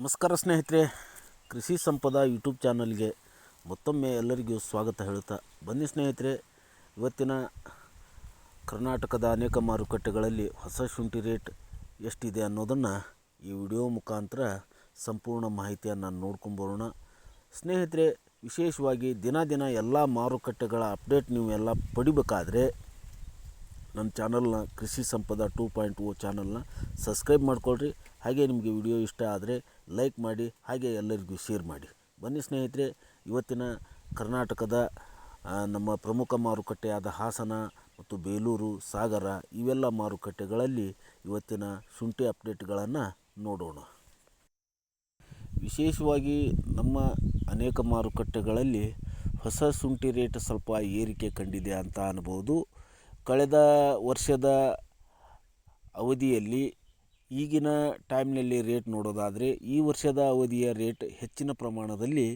ನಮಸ್ಕಾರ ಸ್ನೇಹಿತರೆ, ಕೃಷಿ ಸಂಪದ ಯೂಟ್ಯೂಬ್ ಚಾನಲ್ಗೆ ಮತ್ತೊಮ್ಮೆ ಎಲ್ಲರಿಗೂ ಸ್ವಾಗತ ಹೇಳುತ್ತಾ ಬನ್ನಿ ಸ್ನೇಹಿತರೆ, ಇವತ್ತಿನ ಕರ್ನಾಟಕದ ಅನೇಕ ಮಾರುಕಟ್ಟೆಗಳಲ್ಲಿ ಹೊಸ ಶುಂಠಿ ರೇಟ್ ಎಷ್ಟಿದೆ ಅನ್ನೋದನ್ನು ಈ ವಿಡಿಯೋ ಮುಖಾಂತರ ಸಂಪೂರ್ಣ ಮಾಹಿತಿಯನ್ನು ನೋಡ್ಕೊಂಬರೋಣ. ಸ್ನೇಹಿತರೆ, ವಿಶೇಷವಾಗಿ ದಿನ ದಿನ ಎಲ್ಲ ಮಾರುಕಟ್ಟೆಗಳ ಅಪ್ಡೇಟ್ ನೀವು ಎಲ್ಲ ಪಡಿಬೇಕಾದ್ರೆ ನನ್ನ ಚಾನಲ್ನ ಕೃಷಿ ಸಂಪದ ಟೂ ಪಾಯಿಂಟ್ ಓ ಚಾನಲ್ನ ಸಬ್ಸ್ಕ್ರೈಬ್ ಮಾಡ್ಕೊಳ್ರಿ. ಹಾಗೆ ನಿಮಗೆ ವಿಡಿಯೋ ಇಷ್ಟ ಆದರೆ ಲೈಕ್ ಮಾಡಿ, ಹಾಗೆ ಎಲ್ಲರಿಗೂ ಶೇರ್ ಮಾಡಿ. ಬನ್ನಿ ಸ್ನೇಹಿತರೆ, ಇವತ್ತಿನ ಕರ್ನಾಟಕದ ನಮ್ಮ ಪ್ರಮುಖ ಮಾರುಕಟ್ಟೆಯಾದ ಹಾಸನ ಮತ್ತು ಬೇಲೂರು, ಸಾಗರ ಇವೆಲ್ಲ ಮಾರುಕಟ್ಟೆಗಳಲ್ಲಿ ಇವತ್ತಿನ ಶುಂಠಿ ಅಪ್ಡೇಟ್ಗಳನ್ನು ನೋಡೋಣ. ವಿಶೇಷವಾಗಿ ನಮ್ಮ ಅನೇಕ ಮಾರುಕಟ್ಟೆಗಳಲ್ಲಿ ಹೊಸ ಶುಂಠಿ ರೇಟ್ ಸ್ವಲ್ಪ ಏರಿಕೆ ಕಂಡಿದೆ ಅಂತ ಅನ್ಬೋದು. ಕಳೆದ ವರ್ಷದ ಅವಧಿಯಲ್ಲಿ ಈಗಿನ ಟೈಮ್ನಲ್ಲಿ ರೇಟ್ ನೋಡೋದಾದರೆ, ಈ ವರ್ಷದ ಅವಧಿಯ ರೇಟ್ ಹೆಚ್ಚಿನ ಪ್ರಮಾಣದಲ್ಲಿ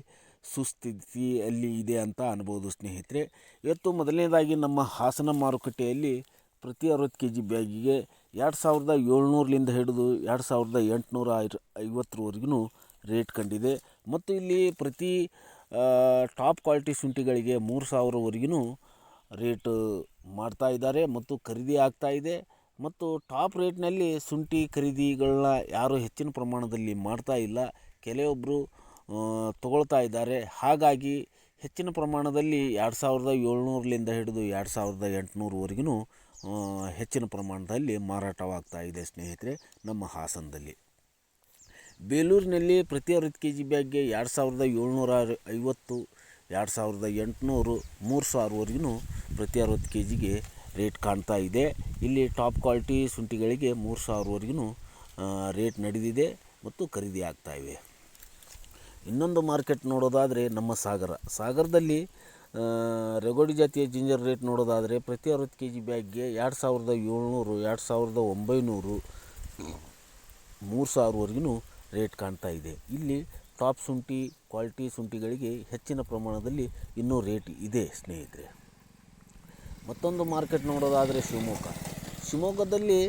ಸುಸ್ಥಿತಿಯಲ್ಲಿ ಇದೆ ಅಂತ ಅನ್ಬೋದು ಸ್ನೇಹಿತರೆ. ಇವತ್ತು ಮೊದಲನೇದಾಗಿ ನಮ್ಮ ಹಾಸನ ಮಾರುಕಟ್ಟೆಯಲ್ಲಿ ಪ್ರತಿ ಅರವತ್ತು ಕೆ ಜಿ ಬ್ಯಾಗಿಗೆ ಎರಡು ಸಾವಿರದ ಏಳ್ನೂರಲಿಂದ ಹಿಡಿದು ಎರಡು ಸಾವಿರದ ಎಂಟುನೂರ ಐವತ್ತರವರೆಗೂ ರೇಟ್ ಕಂಡಿದೆ. ಮತ್ತು ಇಲ್ಲಿ ಪ್ರತಿ ಟಾಪ್ ಕ್ವಾಲಿಟಿ ಶುಂಠಿಗಳಿಗೆ ಮೂರು ಸಾವಿರವರೆಗೂ ರೇಟ್ ಮಾಡ್ತಾ ಇದ್ದಾರೆ ಮತ್ತು ಖರೀದಿ ಆಗ್ತಾ ಇದೆ. ಮತ್ತು ಟಾಪ್ ರೇಟ್ನಲ್ಲಿ ಶುಂಠಿ ಖರೀದಿಗಳನ್ನ ಯಾರೂ ಹೆಚ್ಚಿನ ಪ್ರಮಾಣದಲ್ಲಿ ಮಾಡ್ತಾ ಇಲ್ಲ. ಕೆಲವೊಬ್ಬರು ತಗೊಳ್ತಾ ಇದ್ದಾರೆ. ಹಾಗಾಗಿ ಹೆಚ್ಚಿನ ಪ್ರಮಾಣದಲ್ಲಿ ಎರಡು ಸಾವಿರದ ಏಳ್ನೂರಲಿಂದ ಹಿಡಿದು ಎರಡು ಸಾವಿರದ ಎಂಟುನೂರವರೆಗೂ ಹೆಚ್ಚಿನ ಪ್ರಮಾಣದಲ್ಲಿ ಮಾರಾಟವಾಗ್ತಾ ಇದೆ ಸ್ನೇಹಿತರೆ, ನಮ್ಮ ಹಾಸನದಲ್ಲಿ. ಬೇಲೂರಿನಲ್ಲಿ ಪ್ರತಿ ಅರವತ್ತು ಕೆ ಜಿ ಬ್ಯಾಗ್ಗೆ ಎರಡು ಸಾವಿರದ ಏಳ್ನೂರ ಐವತ್ತು ಎರಡು ಸಾವಿರದ ಎಂಟುನೂರು ಮೂರು ಸಾವಿರವರೆಗೂ ಪ್ರತಿ ಅರವತ್ತು ಕೆ ಜಿಗೆ ರೇಟ್ ಕಾಣ್ತಾ ಇದೆ. ಇಲ್ಲಿ ಟಾಪ್ ಕ್ವಾಲಿಟಿ ಶುಂಠಿಗಳಿಗೆ ಮೂರು ಸಾವಿರವರೆಗೂ ರೇಟ್ ನಡೆದಿದೆ ಮತ್ತು ಖರೀದಿ ಆಗ್ತಾ ಇವೆ. ಇನ್ನೊಂದು ಮಾರ್ಕೆಟ್ ನೋಡೋದಾದರೆ ನಮ್ಮ ಸಾಗರ. ಸಾಗರದಲ್ಲಿ ರೆಗೋಡಿ ಜಾತಿಯ ಜಿಂಜರ್ ರೇಟ್ ನೋಡೋದಾದರೆ ಪ್ರತಿ ಅರವತ್ತು ಕೆ ಜಿ ಬ್ಯಾಗ್ಗೆ ಎರಡು ಸಾವಿರದ ಏಳ್ನೂರು, ಎರಡು ಸಾವಿರದ ಒಂಬೈನೂರು ಮೂರು ಸಾವಿರವರೆಗೂ ರೇಟ್ ಕಾಣ್ತಾ ಇದೆ. ಇಲ್ಲಿ ಟಾಪ್ ಶುಂಠಿ, ಕ್ವಾಲಿಟಿ ಶುಂಠಿಗಳಿಗೆ ಹೆಚ್ಚಿನ ಪ್ರಮಾಣದಲ್ಲಿ ಇನ್ನೂ ರೇಟ್ ಇದೆ, ಸ್ನೇಹಿತರೆ. ಮತ್ತೊಂದು ಮಾರ್ಕೆಟ್ ನೋಡೋದಾದರೆ ಶಿವಮೊಗ್ಗ. ಶಿವಮೊಗ್ಗದಲ್ಲಿ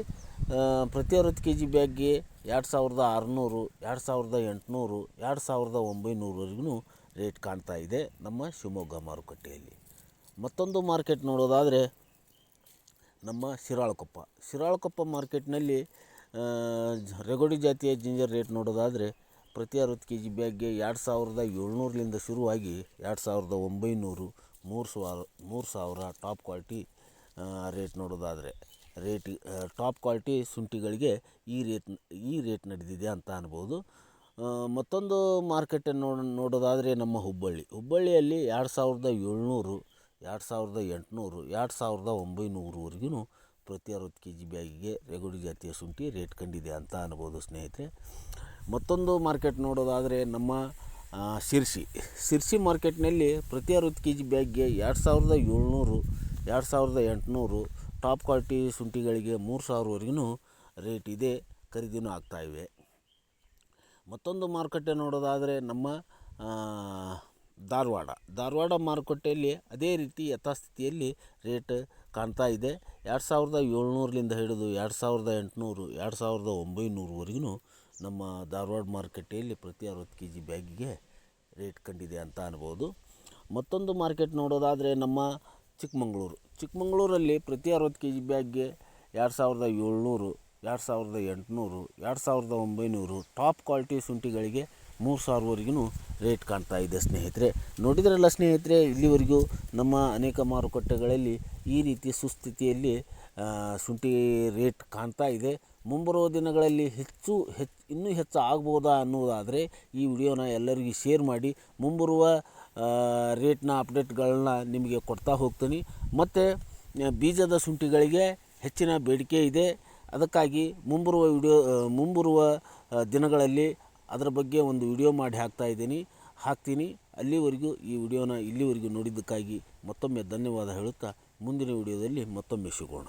ಪ್ರತಿ ಅರವತ್ತು ಕೆ ಜಿ ಬ್ಯಾಗ್ಗೆ ಎರಡು ಸಾವಿರದ ಆರುನೂರು, ಎರಡು ಸಾವಿರದ ಎಂಟುನೂರು, ಎರಡು ಸಾವಿರದ ಒಂಬೈನೂರವರೆಗೂ ರೇಟ್ ಕಾಣ್ತಾ ಇದೆ ನಮ್ಮ ಶಿವಮೊಗ್ಗ ಮಾರುಕಟ್ಟೆಯಲ್ಲಿ. ಮತ್ತೊಂದು ಮಾರ್ಕೆಟ್ ನೋಡೋದಾದರೆ ನಮ್ಮ ಶಿರಾಳಕೊಪ್ಪ. ಶಿರಾಳಕೊಪ್ಪ ಮಾರ್ಕೆಟ್ನಲ್ಲಿ ರೆಗೋಡಿ ಜಾತಿಯ ಜಿಂಜರ್ ರೇಟ್ ನೋಡೋದಾದರೆ ಪ್ರತಿ ಅರವತ್ತು ಕೆ ಜಿ ಬ್ಯಾಗ್ಗೆ ಎರಡು ಸಾವಿರದ ಏಳ್ನೂರಲಿಂದ ಶುರುವಾಗಿ ಎರಡು ಸಾವಿರದ ಒಂಬೈನೂರು, ಮೂರು ಸಾವಿರ ಮೂರು ಸಾವಿರ ಟಾಪ್ ಕ್ವಾಲಿಟಿ ರೇಟ್ ನೋಡೋದಾದರೆ. ರೇಟ್ ಟಾಪ್ ಕ್ವಾಲ್ಟಿ ಶುಂಠಿಗಳಿಗೆ ಈ ರೇಟ್ ಈ ರೇಟ್ ನಡೆದಿದೆ ಅಂತ ಅನ್ಬೋದು. ಮತ್ತೊಂದು ಮಾರ್ಕೆಟ್ ನೋಡ, ನೋಡೋದಾದರೆ ನಮ್ಮ ಹುಬ್ಬಳ್ಳಿ. ಹುಬ್ಬಳ್ಳಿಯಲ್ಲಿ ಎರಡು ಸಾವಿರದ ಏಳ್ನೂರು, ಎರಡು ಸಾವಿರದ ಎಂಟುನೂರು, ಎರಡು ಸಾವಿರದ ಒಂಬೈನೂರವರೆಗೂ ಪ್ರತಿ ಅರವತ್ತು ಕೆ ಜಿ ಬ್ಯಾಗಿಗೆ ರೆಗುಡಿ ಜಾತಿಯ ಶುಂಠಿ ರೇಟ್ ಕಂಡಿದೆ ಅಂತ ಅನ್ಬೋದು ಸ್ನೇಹಿತರೆ. ಮತ್ತೊಂದು ಮಾರ್ಕೆಟ್ ನೋಡೋದಾದರೆ ನಮ್ಮ ಶಿರ್ಸಿ. ಶಿರ್ಸಿ ಮಾರ್ಕೆಟ್ನಲ್ಲಿ ಪ್ರತಿ ಅರವತ್ತು ಕೆ ಜಿ ಬ್ಯಾಗ್ಗೆ ಎರಡು ಸಾವಿರದ ಏಳ್ನೂರು, ಎರಡು ಸಾವಿರದ ಎಂಟುನೂರು, ಟಾಪ್ ಕ್ವಾಲಿಟಿ ಶುಂಠಿಗಳಿಗೆ ಮೂರು ಸಾವಿರವರೆಗೂ ರೇಟ್ ಇದೆ, ಖರೀದಿನೂ ಆಗ್ತಾಯಿವೆ ಮತ್ತೊಂದು ಮಾರುಕಟ್ಟೆ ನೋಡೋದಾದರೆ ನಮ್ಮ ಧಾರವಾಡ. ಧಾರವಾಡ ಮಾರುಕಟ್ಟೆಯಲ್ಲಿ ಅದೇ ರೀತಿ ಯಥಾಸ್ಥಿತಿಯಲ್ಲಿ ರೇಟ್ ಕಾಣ್ತಾ ಇದೆ. ಎರಡು ಸಾವಿರದ ಏಳ್ನೂರಲಿಂದ ಹಿಡಿದು ಎರಡು ಸಾವಿರದ ಎಂಟುನೂರು, ಎರಡು ಸಾವಿರದ ಒಂಬೈನೂರವರೆಗೂ ನಮ್ಮ ಧಾರವಾಡ ಮಾರುಕಟ್ಟೆಯಲ್ಲಿ ಪ್ರತಿ ಅರವತ್ತು ಕೆ ಜಿ ಬ್ಯಾಗಿಗೆ ರೇಟ್ ಕಂಡಿದೆ ಅಂತ ಅನ್ಬೋದು. ಮತ್ತೊಂದು ಮಾರ್ಕೆಟ್ ನೋಡೋದಾದರೆ ನಮ್ಮ ಚಿಕ್ಕಮಂಗ್ಳೂರು. ಚಿಕ್ಕಮಂಗ್ಳೂರಲ್ಲಿ ಪ್ರತಿ ಅರವತ್ತು ಕೆ ಜಿ ಬ್ಯಾಗ್ಗೆ ಎರಡು ಸಾವಿರದ ಏಳ್ನೂರು, ಎರಡು ಸಾವಿರದ ಎಂಟುನೂರು, ಎರಡು ಸಾವಿರದ ಒಂಬೈನೂರು ಟಾಪ್ ಕ್ವಾಲಿಟಿ ಶುಂಠಿಗಳಿಗೆ ಮೂರು ಸಾವಿರವರೆಗೂ ರೇಟ್ ಕಾಣ್ತಾ ಇದೆ ಸ್ನೇಹಿತರೆ. ನೋಡಿದ್ರಲ್ಲ ಸ್ನೇಹಿತರೆ, ಇಲ್ಲಿವರೆಗೂ ನಮ್ಮ ಅನೇಕ ಮಾರುಕಟ್ಟೆಗಳಲ್ಲಿ ಈ ರೀತಿ ಸುಸ್ಥಿತಿಯಲ್ಲಿ ಶುಂಠಿ ರೇಟ್ ಕಾಣ್ತಾ ಇದೆ. ಮುಂಬರುವ ದಿನಗಳಲ್ಲಿ ಹೆಚ್ಚು ಹೆಚ್ಚು ಇನ್ನೂ ಹೆಚ್ಚು ಆಗ್ಬೋದಾ ಅನ್ನೋದಾದರೆ ಈ ವಿಡಿಯೋನ ಎಲ್ಲರಿಗೂ ಶೇರ್ ಮಾಡಿ. ಮುಂಬರುವ ರೇಟ್ನ ಅಪ್ಡೇಟ್ಗಳನ್ನ ನಿಮಗೆ ಕೊಡ್ತಾ ಹೋಗ್ತೀನಿ. ಮತ್ತು ಬೀಜದ ಶುಂಠಿಗಳಿಗೆ ಹೆಚ್ಚಿನ ಬೇಡಿಕೆ ಇದೆ. ಅದಕ್ಕಾಗಿ ಮುಂಬರುವ ವಿಡಿಯೋ ಮುಂಬರುವ ದಿನಗಳಲ್ಲಿ ಅದರ ಬಗ್ಗೆ ಒಂದು ವಿಡಿಯೋ ಮಾಡಿ ಹಾಕ್ತಾ ಇದ್ದೀನಿ. ಹಾಕ್ತೀನಿ. ಅಲ್ಲಿವರೆಗೂ ಈ ವಿಡಿಯೋನ ಇಲ್ಲಿವರೆಗೂ ನೋಡಿದ್ದಕ್ಕಾಗಿ ಮತ್ತೊಮ್ಮೆ ಧನ್ಯವಾದ ಹೇಳುತ್ತಾ, ಮುಂದಿನ ವಿಡಿಯೋದಲ್ಲಿ ಮತ್ತೊಮ್ಮೆ ಸಿಗೋಣ.